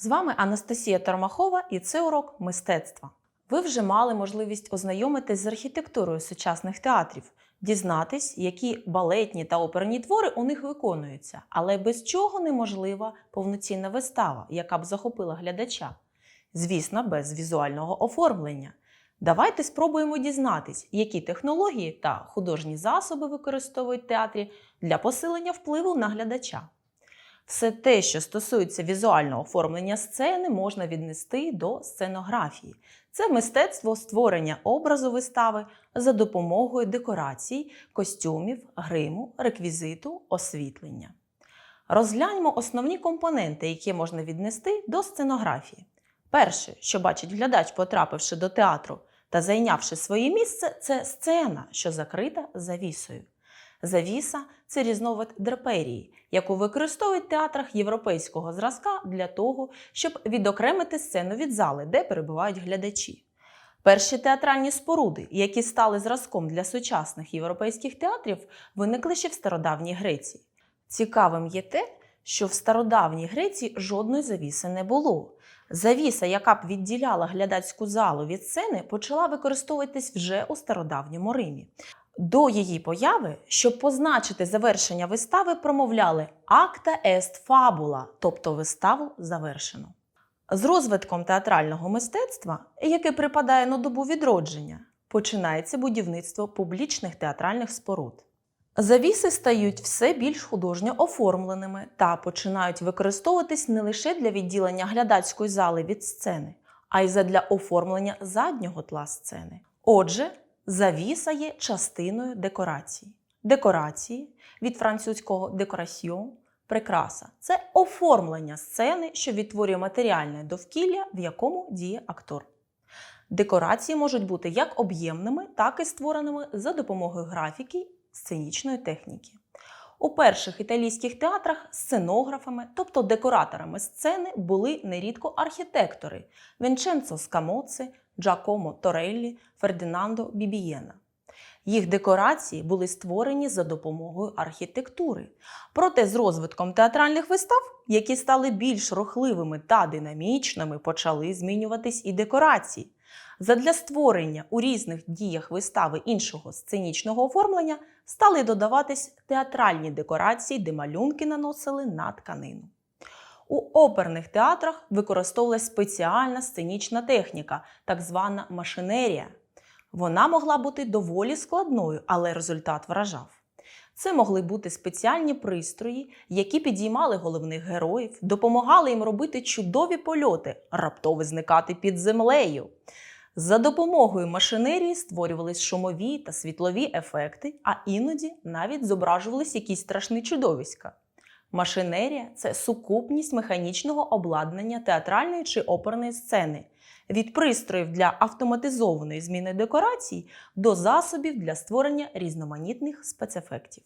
З вами Анастасія Тормахова і це урок мистецтва. Ви вже мали можливість ознайомитись з архітектурою сучасних театрів, дізнатись, які балетні та оперні твори у них виконуються, але без чого неможлива повноцінна вистава, яка б захопила глядача. Звісно, без візуального оформлення. Давайте спробуємо дізнатись, які технології та художні засоби використовують театрі для посилення впливу на глядача. Все те, що стосується візуального оформлення сцени, можна віднести до сценографії. Це мистецтво створення образу вистави за допомогою декорацій, костюмів, гриму, реквізиту, освітлення. Розгляньмо основні компоненти, які можна віднести до сценографії. Перше, що бачить глядач, потрапивши до театру та зайнявши своє місце, це сцена, що закрита завісою. Завіса це різновид драперії, яку використовують в театрах європейського зразка для того, щоб відокремити сцену від зали, де перебувають глядачі. Перші театральні споруди, які стали зразком для сучасних європейських театрів, виникли ще в стародавній Греції. Цікавим є те, що в стародавній Греції жодної завіси не було. Завіса, яка б відділяла глядацьку залу від сцени, почала використовуватись вже у стародавньому Римі. До її появи, щоб позначити завершення вистави, промовляли акта ест фабула, тобто виставу завершено. З розвитком театрального мистецтва, яке припадає на добу відродження, починається будівництво публічних театральних споруд. Завіси стають все більш художньо оформленими та починають використовуватись не лише для відділення глядацької зали від сцени, а й задля оформлення заднього тла сцени. Отже, завіса є частиною декорації. Декорації від французького декораціон прикраса це оформлення сцени, що відтворює матеріальне довкілля, в якому діє актор. Декорації можуть бути як об'ємними, так і створеними за допомогою графіки сценічної техніки. У перших італійських театрах сценографами, тобто декораторами сцени, були нерідко архітектори Вінченцо Скамоци, Джакомо Тореллі, Фердинандо Бібієна. Їх декорації були створені за допомогою архітектури. Проте з розвитком театральних вистав, які стали більш рухливими та динамічними, почали змінюватись і декорації. Задля створення у різних діях вистави іншого сценічного оформлення стали додаватись театральні декорації, де малюнки наносили на тканину. У оперних театрах використовувалась спеціальна сценічна техніка, так звана машинерія. Вона могла бути доволі складною, але результат вражав. Це могли бути спеціальні пристрої, які підіймали головних героїв, допомагали їм робити чудові польоти, раптово зникати під землею. За допомогою машинерії створювались шумові та світлові ефекти, а іноді навіть зображувались якісь страшні чудовиська. Машинерія це сукупність механічного обладнання театральної чи оперної сцени, від пристроїв для автоматизованої зміни декорацій до засобів для створення різноманітних спецефектів.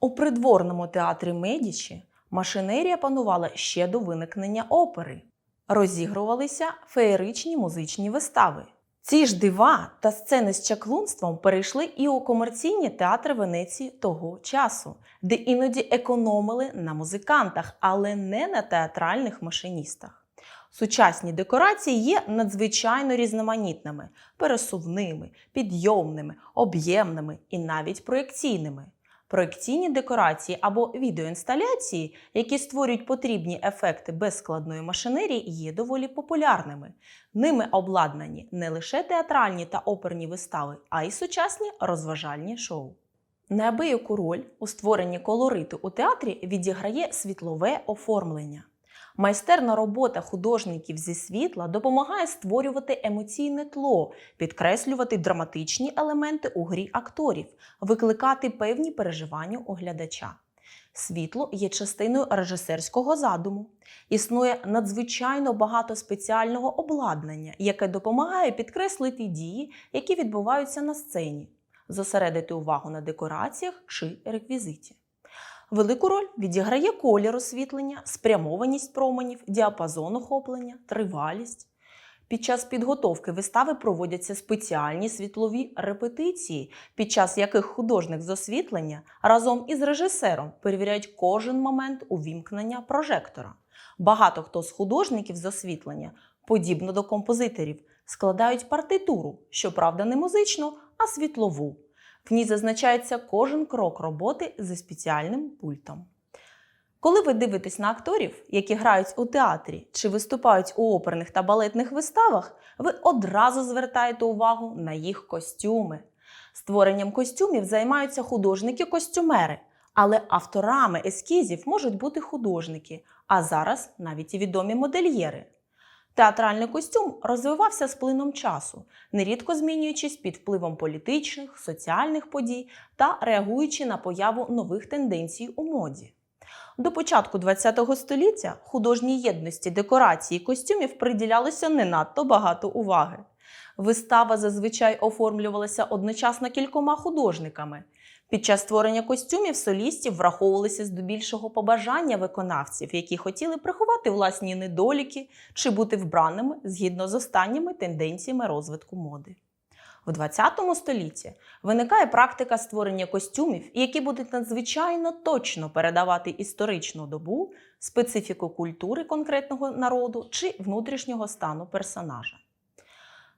У придворному театрі Медічі машинерія панувала ще до виникнення опери. Розігрувалися феєричні музичні вистави. Ці ж дива та сцени з чаклунством перейшли і у комерційні театри Венеції того часу, де іноді економили на музикантах, але не на театральних машиністах. Сучасні декорації є надзвичайно різноманітними, пересувними, підйомними, об'ємними і навіть проєкційними. Проєкційні декорації або відеоінсталяції, які створюють потрібні ефекти без складної машинерії, є доволі популярними. Ними обладнані не лише театральні та оперні вистави, а й сучасні розважальні шоу. Неабияку роль у створенні колориту у театрі відіграє світлове оформлення. Майстерна робота художників зі світла допомагає створювати емоційне тло, підкреслювати драматичні елементи у грі акторів, викликати певні переживання у глядача. Світло є частиною режисерського задуму. Існує надзвичайно багато спеціального обладнання, яке допомагає підкреслити дії, які відбуваються на сцені, зосередити увагу на декораціях чи реквізиті. Велику роль відіграє колір освітлення, спрямованість променів, діапазон охоплення, тривалість. Під час підготовки вистави проводяться спеціальні світлові репетиції, під час яких художник з освітлення разом із режисером перевіряють кожен момент увімкнення прожектора. Багато хто з художників з освітлення, подібно до композиторів, складають партитуру, щоправда, не музичну, а світлову. В ній зазначається кожен крок роботи зі спеціальним пультом. Коли ви дивитесь на акторів, які грають у театрі чи виступають у оперних та балетних виставах, ви одразу звертаєте увагу на їх костюми. Створенням костюмів займаються художники-костюмери, але авторами ескізів можуть бути художники, а зараз навіть і відомі модельєри. Театральний костюм розвивався з плином часу, нерідко змінюючись під впливом політичних, соціальних подій та реагуючи на появу нових тенденцій у моді. До початку ХХ століття художній єдності декорації костюмів приділялося не надто багато уваги. Вистава зазвичай оформлювалася одночасно кількома художниками. Під час створення костюмів солістів враховувалися здебільшого побажання виконавців, які хотіли приховати власні недоліки чи бути вбраними згідно з останніми тенденціями розвитку моди. В 20 столітті виникає практика створення костюмів, які будуть надзвичайно точно передавати історичну добу, специфіку культури конкретного народу чи внутрішнього стану персонажа.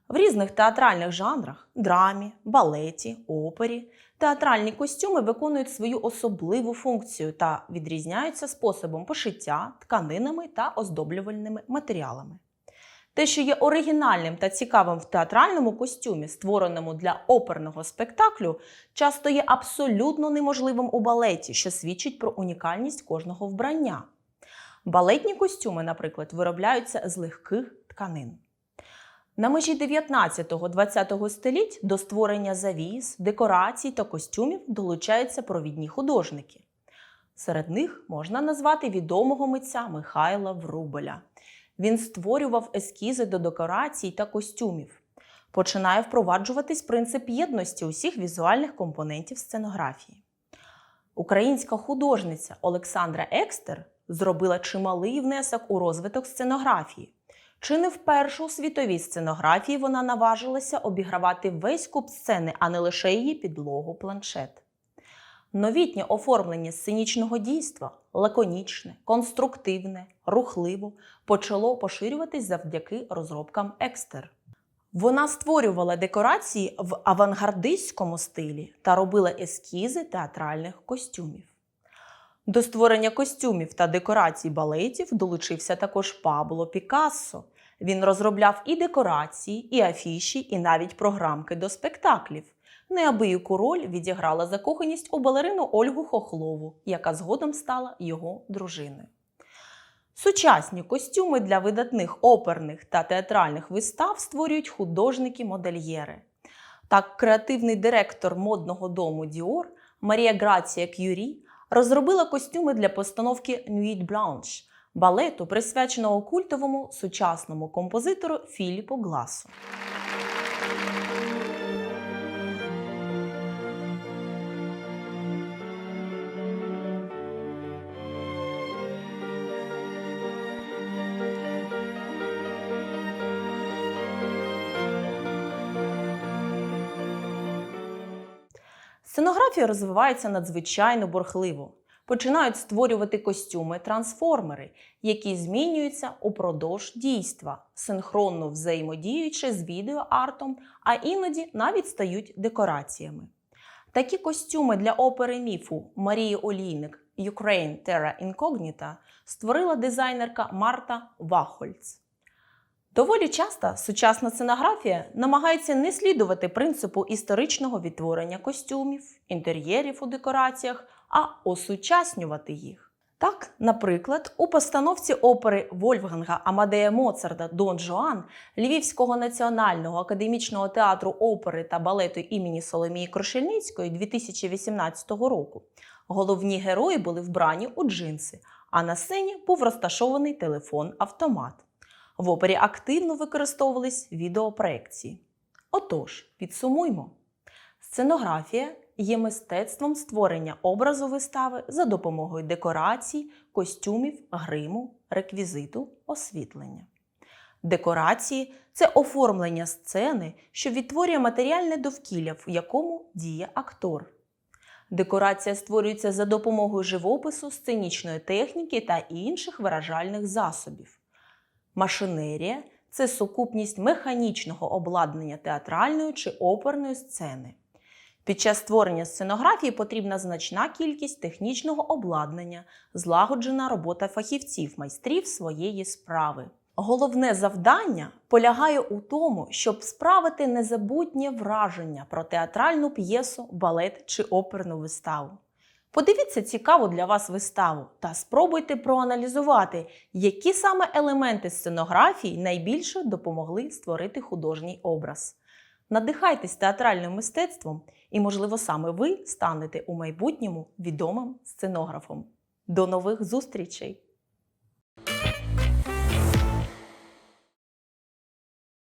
В різних театральних жанрах драмі, балеті, опері театральні костюми виконують свою особливу функцію та відрізняються способом пошиття, тканинами та оздоблювальними матеріалами. Те, що є оригінальним та цікавим в театральному костюмі, створеному для оперного спектаклю, часто є абсолютно неможливим у балеті, що свідчить про унікальність кожного вбрання. Балетні костюми, наприклад, виробляються з легких тканин. На межі 19-20 століть до створення завіс, декорацій та костюмів долучаються провідні художники. Серед них можна назвати відомого митця Михайла Врубеля. Він створював ескізи до декорацій та костюмів. Починає впроваджуватись принцип єдності усіх візуальних компонентів сценографії. Українська художниця Олександра Екстер зробила чималий внесок у розвиток сценографії. Чи не вперше у світовій сценографії вона наважилася обігравати весь куб сцени, а не лише її підлогу планшет. Новітнє оформлення сценічного дійства лаконічне, конструктивне, рухливо почало поширюватись завдяки розробкам Екстер. Вона створювала декорації в авангардистському стилі та робила ескізи театральних костюмів. До створення костюмів та декорацій балетів долучився також Пабло Пікассо. Він розробляв і декорації, і афіші, і навіть програмки до спектаклів. Неабияку роль відіграла закоханість у балерину Ольгу Хохлову, яка згодом стала його дружиною. Сучасні костюми для видатних оперних та театральних вистав створюють художники-модельєри. Так, креативний директор модного дому Діор Марія Грація К'юрі розробила костюми для постановки Nuit Blanche – балету, присвяченого культовому сучасному композитору Філіпу Гласу. Сценографія розвивається надзвичайно бурхливо. Починають створювати костюми трансформери, які змінюються упродовж дійства, синхронно взаємодіючи з відеоартом, а іноді навіть стають декораціями. Такі костюми для опери міфу Марії Олійник Ukraine Terra Incognita створила дизайнерка Марта Вахольц. Доволі часто сучасна сценографія намагається не слідувати принципу історичного відтворення костюмів, інтер'єрів у декораціях, а осучаснювати їх. Так, наприклад, у постановці опери Вольфганга Амадея Моцарда Дон Жуан Львівського національного академічного театру опери та балету імені Соломії Крушельницької 2018 року головні герої були вбрані у джинси, а на сцені був розташований телефон-автомат. В опері активно використовувались відеопроекції. Отож, підсумуймо: сценографія є мистецтвом створення образу вистави за допомогою декорацій, костюмів, гриму, реквізиту, освітлення. Декорації це оформлення сцени, що відтворює матеріальне довкілля, в якому діє актор. Декорація створюється за допомогою живопису, сценічної техніки та інших виражальних засобів. Машинерія це сукупність механічного обладнання театральної чи оперної сцени. Під час створення сценографії потрібна значна кількість технічного обладнання, злагоджена робота фахівців, майстрів своєї справи. Головне завдання полягає у тому, щоб справити незабутнє враження про театральну п'єсу, балет чи оперну виставу. Подивіться цікаву для вас виставу та спробуйте проаналізувати, які саме елементи сценографії найбільше допомогли створити художній образ. Надихайтесь театральним мистецтвом, і, можливо, саме ви станете у майбутньому відомим сценографом. До нових зустрічей!